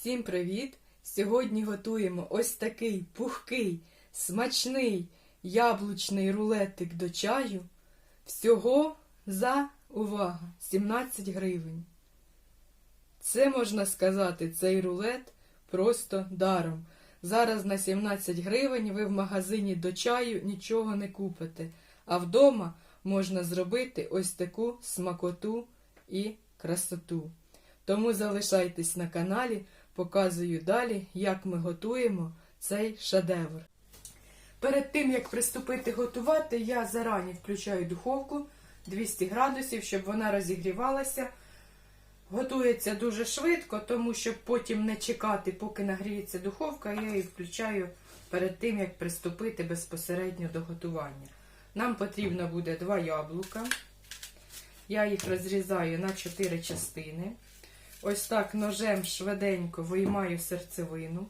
Всім привіт! Сьогодні готуємо ось такий пухкий, смачний яблучний рулетик до чаю. Всього за увага 17 гривень. Це можна сказати, цей рулет просто даром. Зараз на 17 гривень ви в магазині до чаю нічого не купите, а вдома можна зробити ось таку смакоту і красоту. Тому залишайтесь на каналі, показую далі, як ми готуємо цей шедевр. Перед тим, як приступити готувати, я зарані включаю духовку 200 градусів, щоб вона розігрівалася. Готується дуже швидко, тому щоб потім не чекати, поки нагріється духовка, я її включаю перед тим, як приступити безпосередньо до готування. Нам потрібно буде два яблука. Я їх розрізаю на 4 частини. Ось так ножем швиденько виймаю серцевину.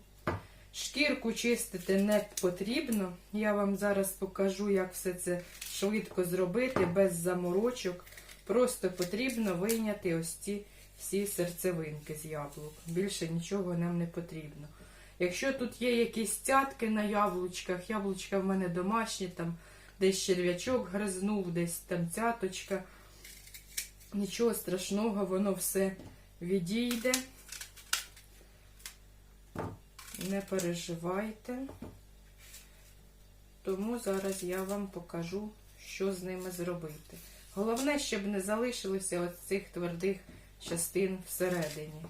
Шкірку чистити не потрібно. Я вам зараз покажу, як все це швидко зробити, без заморочок. Просто потрібно вийняти ось ці всі серцевинки з яблук. Більше нічого нам не потрібно. Якщо тут є якісь цятки на яблучках, яблучка в мене домашні, там десь черв'ячок гризнув, десь там цяточка. Нічого страшного, воно все відійде. Не переживайте. Тому зараз я вам покажу, що з ними зробити. Головне, щоб не залишилося ось цих твердих частин всередині.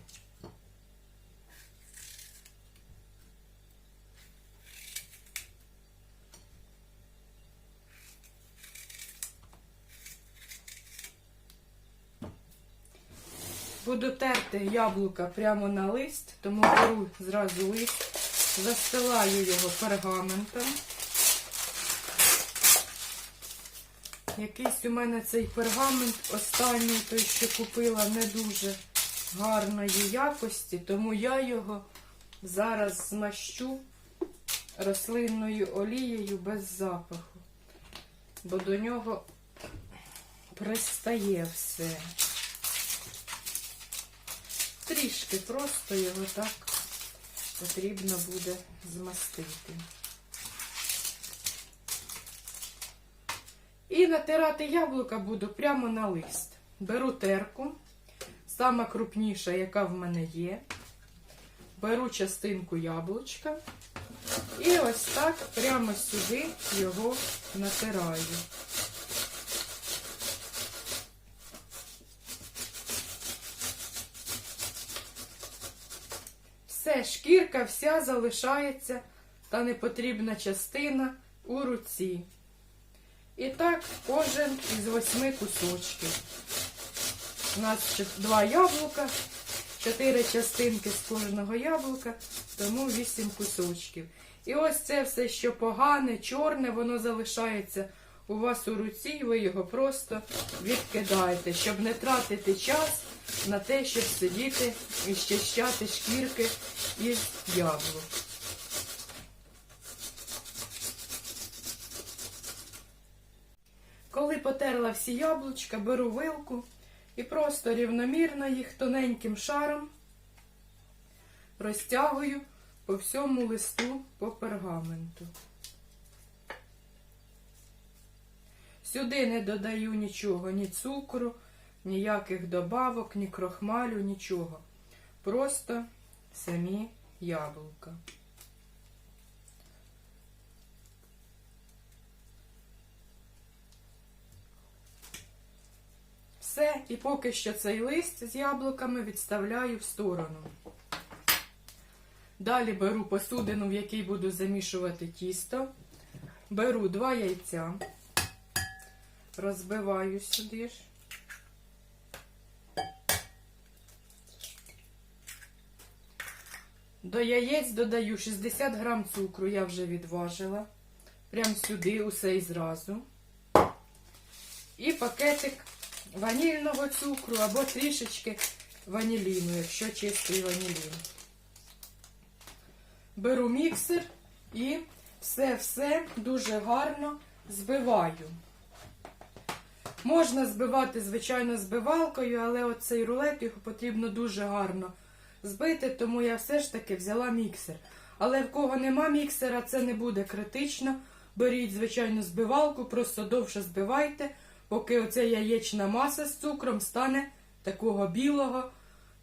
Буду терти яблука прямо на лист, тому беру зразу лист, застилаю його пергаментом. Якийсь у мене цей пергамент останній, той, що купила, не дуже гарної якості, тому я його зараз змащу рослинною олією без запаху, бо до нього пристає все. Трішки просто його так потрібно буде змастити. І натирати яблука буду прямо на лист. Беру терку, сама крупніша, яка в мене є. Беру частинку яблучка і ось так прямо сюди його натираю. Все, шкірка вся залишається та непотрібна частина у руці. І так кожен із восьми кусочків. У нас два яблука, чотири частинки з кожного яблука, тому вісім кусочків. І ось це все, що погане, чорне, воно залишається у вас у руці, і ви його просто відкидаєте, щоб не тратити час на те, щоб сидіти і щищати шкірки із яблук. Коли потерла всі яблучка, беру вилку і просто рівномірно їх тоненьким шаром розтягую по всьому листу по пергаменту. Сюди не додаю нічого, ні цукру, ніяких добавок, ні крохмалю, нічого. Просто самі яблука. Все, і поки що цей лист з яблуками відставляю в сторону. Далі беру посудину, в якій буду замішувати тісто. Беру два яйця, розбиваю сюди ж. До яєць додаю 60 грам цукру, я вже відважила. Прям сюди усе і зразу. І пакетик ванільного цукру або трішечки ваніліну, якщо чистий ванілін. Беру міксер і все-все дуже гарно збиваю. Можна збивати, звичайно, збивалкою, але оцей рулет його потрібно дуже гарно збити, тому я все ж таки взяла міксер. Але в кого нема міксера, це не буде критично. Беріть, звичайно, збивалку, просто довше збивайте, поки оця яєчна маса з цукром стане такого білого,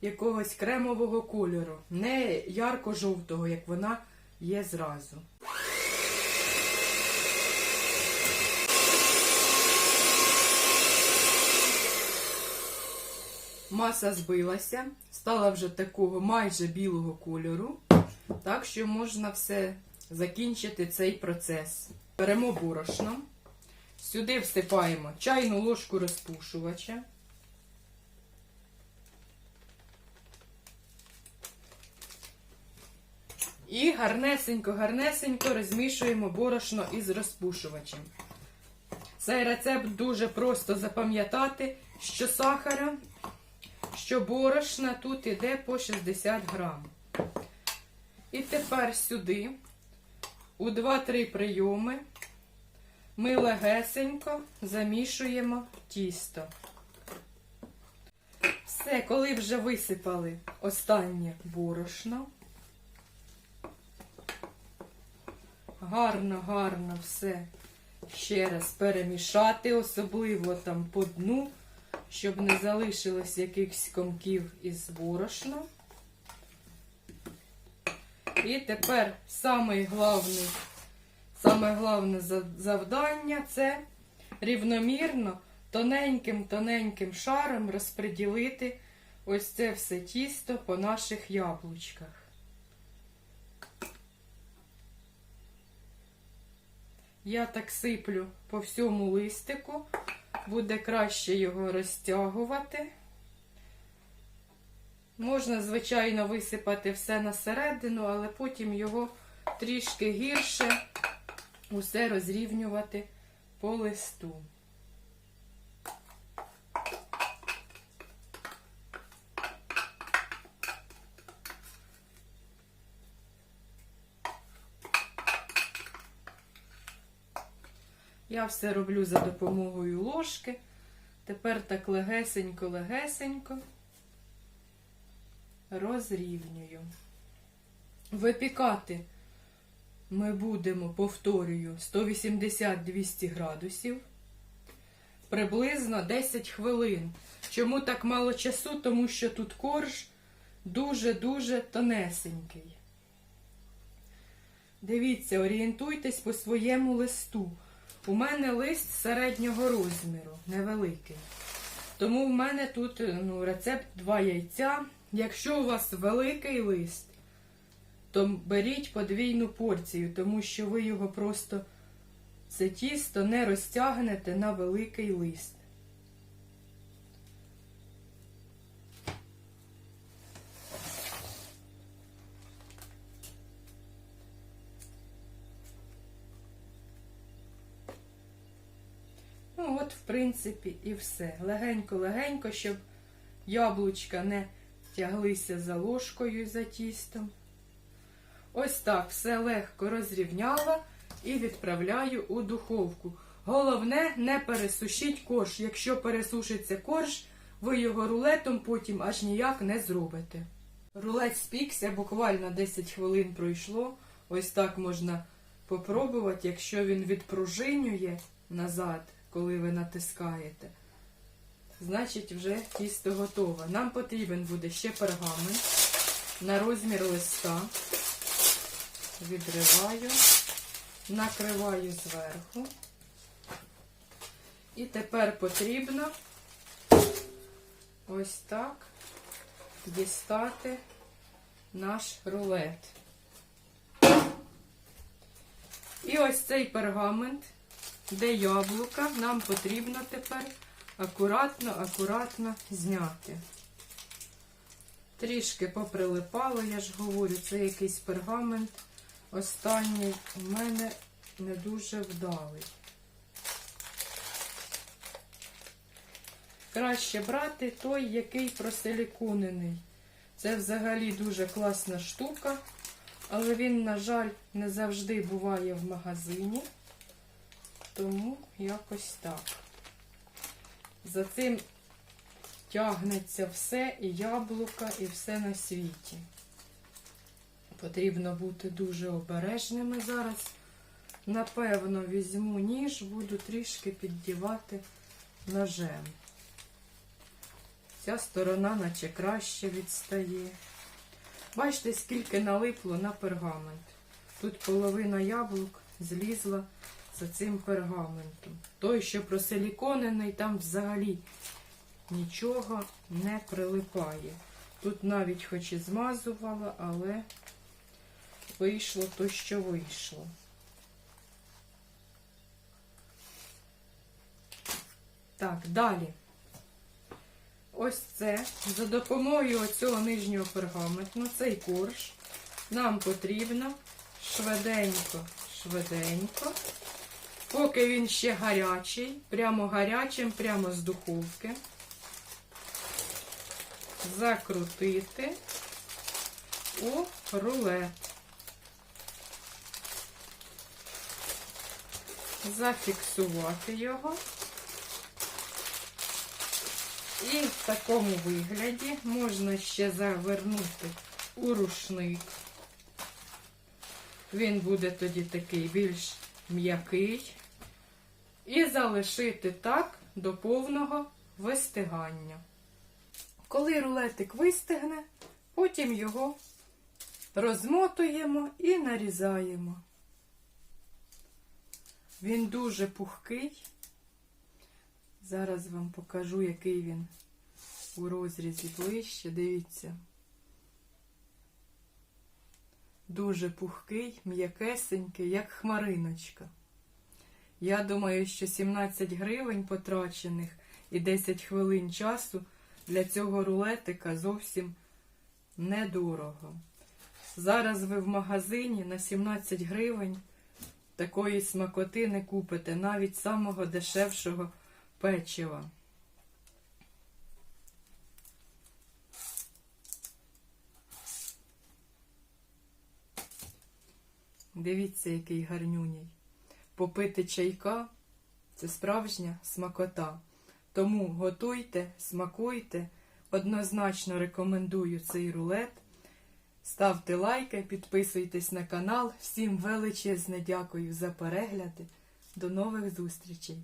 якогось кремового кольору, не ярко-жовтого, як вона є зразу. Маса збилася, стала вже такого майже білого кольору. Так що можна все закінчити цей процес. Беремо борошно, сюди всипаємо чайну ложку розпушувача. І гарнесенько-гарнесенько розмішуємо борошно із розпушувачем. Цей рецепт дуже просто запам'ятати, що сахара, що борошна тут іде по 60 грам. І тепер сюди, у 2-3 прийоми, ми легесенько замішуємо тісто. Все, коли вже висипали останнє борошно, гарно, гарно все ще раз перемішати, особливо там по дну, щоб не залишилось якихось комків із борошном. І тепер саме головне завдання це рівномірно тоненьким-тоненьким шаром розподілити ось це все тісто по наших яблучках. Я так сиплю по всьому листику, буде краще його розтягувати. Можна, звичайно, висипати все на середину, але потім його трішки гірше усе розрівнювати по листу. Я все роблю за допомогою ложки. Тепер так легесенько-легесенько розрівнюю. Випікати ми будемо, повторюю, 180-200 градусів. Приблизно 10 хвилин. Чому так мало часу? Тому що тут корж дуже-дуже тонесенький. Дивіться, орієнтуйтесь по своєму листу. У мене лист середнього розміру, невеликий. Тому в мене тут ну, рецепт 2 яйця. Якщо у вас великий лист, то беріть подвійну порцію, тому що ви його просто це тісто не розтягнете на великий лист. От, в принципі, і все. Легенько-легенько, щоб яблучка не тяглися за ложкою за тістом. Ось так все легко розрівняла і відправляю у духовку. Головне, не пересушіть корж. Якщо пересушиться корж, ви його рулетом потім аж ніяк не зробите. Рулет спікся, буквально 10 хвилин пройшло. Ось так можна попробувати, якщо він відпружинює назад, коли ви натискаєте. Значить, вже тісто готове. Нам потрібен буде ще пергамент на розмір листа. Відриваю, накриваю зверху. І тепер потрібно ось так дістати наш рулет. І ось цей пергамент, де яблука, нам потрібно тепер акуратно-акуратно зняти. Трішки поприлипало, я ж говорю, це якийсь пергамент. Останній у мене не дуже вдалий. Краще брати той, який просиліконений. Це взагалі дуже класна штука, але він, на жаль, не завжди буває в магазині. Тому якось так. За цим тягнеться все, і яблука, і все на світі. Потрібно бути дуже обережними зараз. Напевно, візьму ніж, буду трішки піддівати ножем. Ця сторона наче краще відстає. Бачите, скільки налипло на пергамент. Тут половина яблук злізла за цим пергаментом. Той, що просиліконений, там взагалі нічого не прилипає. Тут навіть хоч і змазувала, але вийшло то, що вийшло. Так, далі. Ось це за допомогою цього нижнього пергаменту, цей корж, нам потрібно швиденько, швиденько, поки він ще гарячий, прямо гарячим, прямо з духовки, закрутити у рулет. Зафіксувати його. І в такому вигляді можна ще завернути у рушник. Він буде тоді такий більш м'який. І залишити так до повного вистигання. Коли рулетик вистигне, потім його розмотуємо і нарізаємо. Він дуже пухкий. Зараз вам покажу, який він у розрізі ближче. Дивіться. Дуже пухкий, м'якесенький, як хмариночка. Я думаю, що 17 гривень потрачених і 10 хвилин часу для цього рулетика зовсім недорого. Зараз ви в магазині на 17 гривень такої смакоти не купите, навіть самого дешевшого печива. Дивіться, який гарнюній. Попити чайка це справжня смакота. Тому готуйте, смакуйте. Однозначно рекомендую цей рулет. Ставте лайки, підписуйтесь на канал. Всім величезне дякую за перегляди. До нових зустрічей!